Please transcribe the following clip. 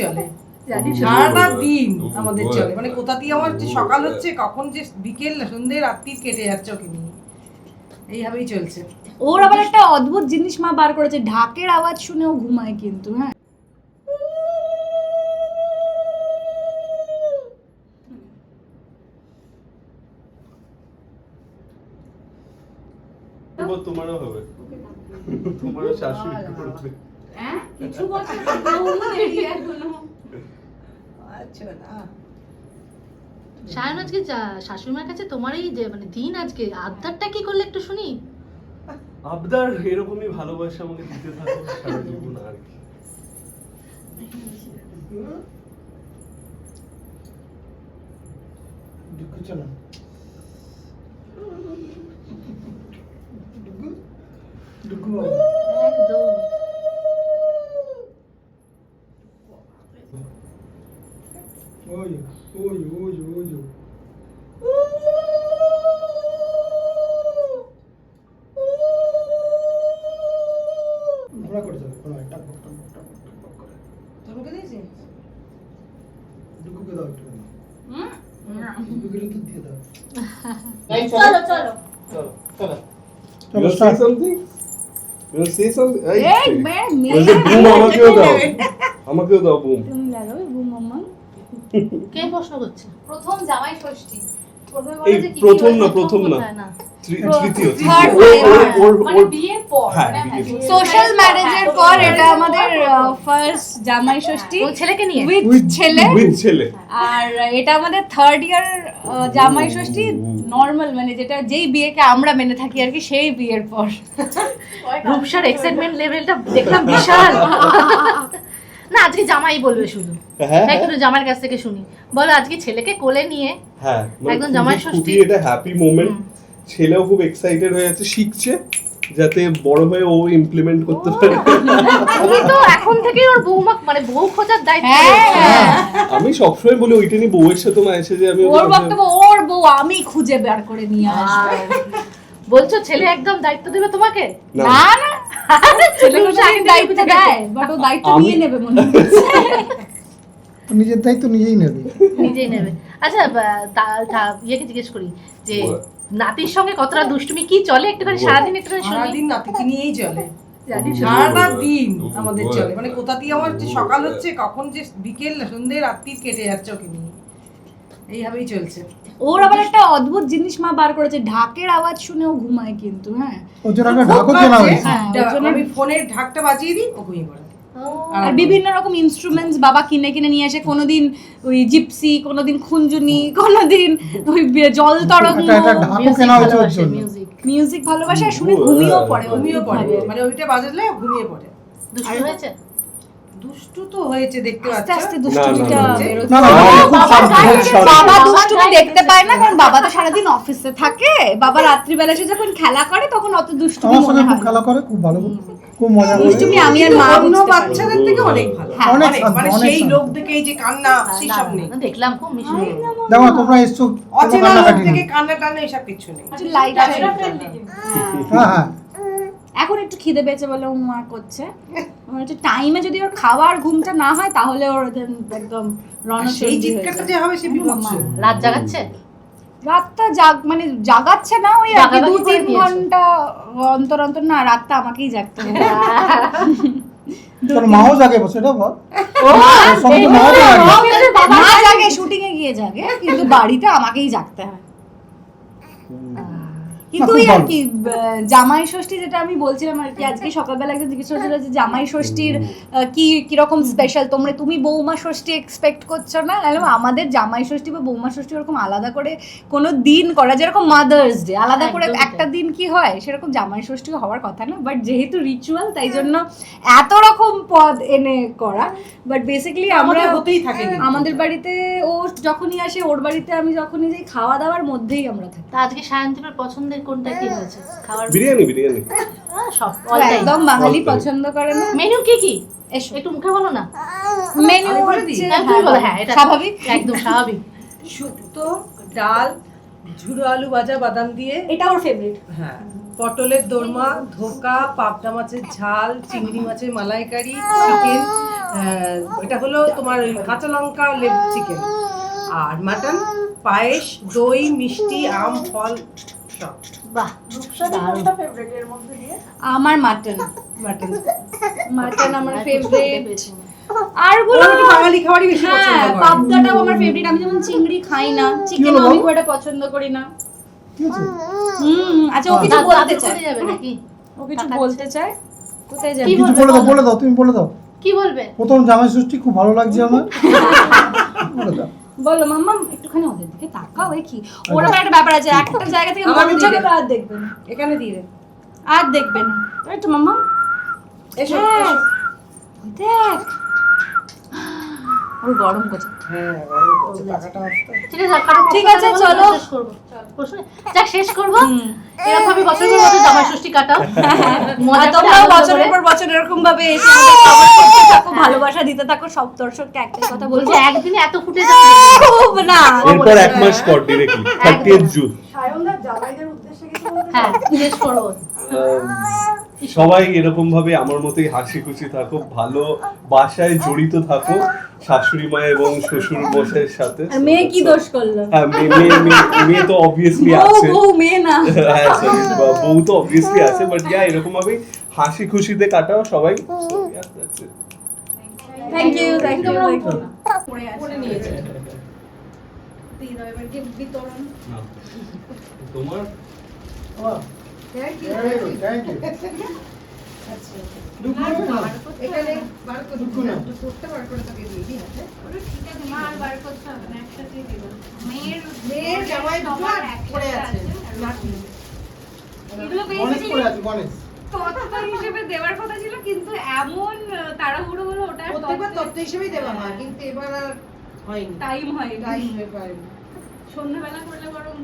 চলে। জানি সারাটা দিন আমাদের চলে। মানে কোথা দিয়ে আমার যে সকাল হচ্ছে কখন যে বিকেল সন্ধে রাত্রি কেটে যাচ্ছে ওকে নিয়ে। এইভাবেই চলছে। ওর আবার একটা অদ্ভুত জিনিস মা বার করেছে। ঢাকের আওয়াজ শুনেও ঘুমায় কিন্তু হ্যাঁ। তোমারও হবে। তোমারও শাশুড়ি করবে। কিছু বছর। আচ্ছা না। সায়ন আজকে শাশুড়িমার কাছে তোমার এই যে মানে দিন আজকে আবদারটা কি করলে একটু শুনি? আবদার এরকমই ভালোবাসা আমাকে দিতে থাকো সারা জীবন আর কি। একদম চলো চলো। চলো You wanna something? You wanna something? এই এই যে- বে ওই যে বুম আমাকেও দাও। আমাকেও দাও বুম তুমি লাগাবে বুম মাম্মা? কে প্রশ্ন করছে? প্রথম জামাই ষষ্ঠী। প্রথমে এই যে কি কি প্রথম হয়েছে? না। প্রথম না। ওর- মানে হ্যাঁ, মানে পর। সোশ্যাল ম্যারেজের পর এটা আমাদের ফার্স্ট জামাই ষষ্ঠী ছেলেকে নিয়ে? উইথ ছেলে। with ছেলে। আর এটা আমাদের থার্ড ইয়ার জামাই ষষ্ঠী নর্মাল মানে যেটা যেই বিয়েকে আমরা মেনে থাকি আর কি সেই বিয়ের পর। রূপসার এক্সাইটমেন্ট লেভেলটা দেখলাম বিশাল। না আজকে জামাই বলবে শুধু। হ্যাঁ? একটু জামাইয়ের কাছ থেকে শুনি। বলো আজকে ছেলেকে কোলে নিয়ে হ্যাঁ একদম জামাই ষষ্ঠী। এটা হ্যাপি মোমেন্ট ছেলেও খুব এক্সাইটেড হয়ে আছে শিখছে যাতে বড় হয়ে ও ইমপ্লিমেন্ট করতে পারে। তুমি তো এখন থেকেই ওর বৌমা মানে বউ খোঁজার দায়িত্ব হ্যাঁ রয়েছে। আমি সবসময় বলি ওইটা নিয়ে বউয়ের সাথে মা এসে যে আমি ওর বক্তব্য ওর বউ আমি খুঁজে বের করে নিয়ে আসব। বলছো ছেলে একদম দায়িত্ব দেবে তোমাকে? না। না ছেলেকে তো আগে দায়িত্ব দেয়? বাট ও দায়িত্ব নিয়ে নেবে মনে হচ্ছে। নিজের দায়িত্ব নিজেই নেবে। নিজেই নেবে। আচ্ছা তা- ইয়েকে জিজ্ঞেস করি যে। নাতির সঙ্গে কতটা দুষ্টুমি কি চলে একটুখানি? সারাদিন একটুখানি সারাদিন নাতিকে নিয়েই চলে। দিন আমাদের চলে। মানে কোথা দিয়ে আমার যে সকাল হচ্ছে কখন যে বিকেল সন্ধে রাত্রি কেটে যাচ্ছে ওকে নিয়ে। এইভাবেই চলছে। ওর আবার একটা অদ্ভুত জিনিস মা বার করেছে। ঢাকের আওয়াজ শুনেও ঘুমায় কিন্তু হ্যাঁ। ওর জন্য ঢাকও কেনা হয়েছে হ্যাঁ, আমি ফোনের ঢাকটা বাজিয়ে দিই ও ঘুমিয়ে পড়ে। আর বিভিন্ন রকম ইনস্ট্রুমেন্টস বাবা কিনে কিনে নিয়ে আসে কোনোদিন ওই জিপসি কোনোদিন খুঞ্জুনি কোনোদিন ওই জল তরঙ্গ। মিউজিক মিউজিক ভালোবাসে আর শুনে ঘুমিয়েও পড়ে ঘুমিয়েও পড়ে। মানে ওইটা বাজালে ঘুমিয়ে পড়ে। হয়েছে? দুষ্টু তো হয়েছে দেখতে আস্তে পাচ্ছ? আস্তে দুষ্টুমিটা বাবা দুষ্টুমি দেখতে পায় না কারণ বাবা তো সারাদিন অফিসে থাকে। বাবা রাত্রিবেলা এসে যখন খেলা করে তখন অত দুষ্টুমি মনে হয় খেলা করে খুব ভালো। খুব মজা দুষ্টুমি আমি আর মা অন্য বাচ্চাদের থেকে অনেক ভালো। অনেক অনেক মানে সেই লোক দেখে এই যে কান্না সেই সব নেই। দেখলাম খুব মিশুক দেখো তোমরা এসছো অচেনা লোক থেকে কান্না টান্না এসব কিছু নেই। একটু লাইট হ্যাঁ হ্যাঁ। এখন একটু খিদে পেয়েছে বলে ও মা করছে। আমার টাইমে যদি ওর খাওয়ার ঘুমটা না হয় তাহলে ওর একদম সেই হয়ে চিৎকারটা যে হবে সে রাত জাগাচ্ছে? রাতটা জাগ মানে জাগাচ্ছে না ওই আর দু তিন ঘণ্টা অন্তর অন্তর না রাতটা আমাকেই জাগতে হবে। তোর মাও জাগে বসে এটা বল। ও, তোর মাও জাগে। মা জাগে। শুটিং এ গিয়ে জাগে কিন্তু বাড়িতে আমাকেই জাগতে হয়। কিন্তু ওই আর কি জামাই ষষ্ঠী যেটা আমি বলছিলাম আর কি আজকে সকালবেলা একজন জিজ্ঞেস করেছিল যে জামাই ষষ্ঠীর কি কীরকম স্পেশাল তোমরা তুমি বৌমা ষষ্ঠী এক্সপেক্ট করছ না? নাহলে আমাদের জামাই ষষ্ঠী বা বৌমা ষষ্ঠী ওরকম আলাদা করে কোনো দিন করা যেরকম মাদার্স ডে আলাদা করে একটা দিন কি হয়? সেরকম জামাই ষষ্ঠী হওয়ার কথা না বাট যেহেতু রিচুয়াল তাই জন্য এত রকম পদ এনে করা বাট বেসিক্যালি আমরা হতেই থাকে। আমাদের বাড়িতে ও যখনই আসে ওর বাড়িতে আমি যখনই যাই খাওয়া দাওয়ার মধ্যেই আমরা থাকি। তা আজকে সায়ন্তিমের পছন্দের কোনটা কি হয়েছে? খাবার বিরিয়ানি বিরিয়ানি। সব একদম বাঙালি পছন্দ করে না? মেনু কি কি? এসো। একটু মুখে বলো না। মেনু হ্যাঁ, হ্যাঁ, এটা স্বাভাবিক। একদম স্বাভাবিক। শুক্তো ডাল ঝুড়ো আলু ভাজা বাদাম দিয়ে। এটা ওর ফেভারিট হ্যাঁ পটলের দোরমা ধোকা পাবদা মাছের ঝাল চিংড়ি মাছের মালাইকারি চিকেন এটা হলো তোমার কাঁচা লঙ্কা লেব চিকেন আর মাটন পায়েস দই মিষ্টি আম ফল। বাহ আমার মাটন মাটন। মাটন আমার ফেভারিট আরগুলো বাঙালি খাবারই বেশি হ্যাঁ পছন্দ করে? পাবদাটাও আমার ফেভারিট আমি যেমন চিংড়ি খাই না চিকেন আমি খুব একটা পছন্দ করি না। হুম আচ্ছা ও কিছু বলতে চায়। নাকি? ও কিছু বলতে চায়? কোথায় যাবে কি কিছু বলবে বলে দাও বলে দাও তুমি বলে দাও। কি বলবে? প্রথম জামাই ষষ্ঠী খুব ভালো লাগছে আমার। বলে দাও। বলো মাম্মা একটুখানি ওদের দিকে তাকাও কি ওর একটা ব্যাপার আছে একটা জায়গা থেকে মন। যাবে আর দেখবেন এখানে দিয়ে দেন আর দেখবেন না। তাই তো মাম্মা। এসো। হ্যাঁ। এসো। দেখ। ওর গরম করছে। হ্যাঁ। ঠিক আছে ঠিক আছে, চলো। শেষ করব প্রশ্ন যাক শেষ করব। হুম। এরকম ভাবে বছরের মতো জামাই ষষ্ঠী কাটাও। মজা তোমরাও বছরের পর বছর এরকম ভাবে এসে করতে থাকো ভালোবাসা দিতে থাকো সব দর্শককে একটাই কথা বলছি একদিনে এত ফুটে যাবে। খুব না। এরপর এক মাস পর ডিরেক্টলি থার্টিয়েথ জুন হ্যাঁ শেষ করব। সবাই এরকম ভাবে আমার মতোই হাসি খুশি থাকো ভালো বাসায় জড়িত থাকো শাশুড়ি মা এবং শ্বশুর মশাইয়ের সাথে মেয়ে কি দোষ করল? হ্যাঁ মেয়ে মেয়ে- তো অবভিয়াসলি বউ আছে। বউ মেয়ে না। হ্যাঁ বউ তো অবভিয়াসলি আছে বাট ইয়া এরকম ভাবে হাসি খুশিতে কাটাও সবাই। থ্যাংক ইউ থ্যাংক ইউ নিয়েছে। তোমার? এখানে বার করে দিই না, দুপুরটা বার করে তোকে দিয়ে দিই হাতে। মেয়ের জামাই দুটো আর পড়ে আছে এগুলো গণেশ পড়ে আছে গণেশ তত্ত্ব হিসেবে দেওয়ার কথা ছিল কিন্তু এমন তাড়াহুড়ো হলো ওটা প্রত্যেকবার তত্ত্ব হিসেবেই দেওয়া হয় কিন্তু এবার আর হয়নি টাইম হয় টাইম হয়ে পারেনি সন্ধ্যাবেলা করলে বরং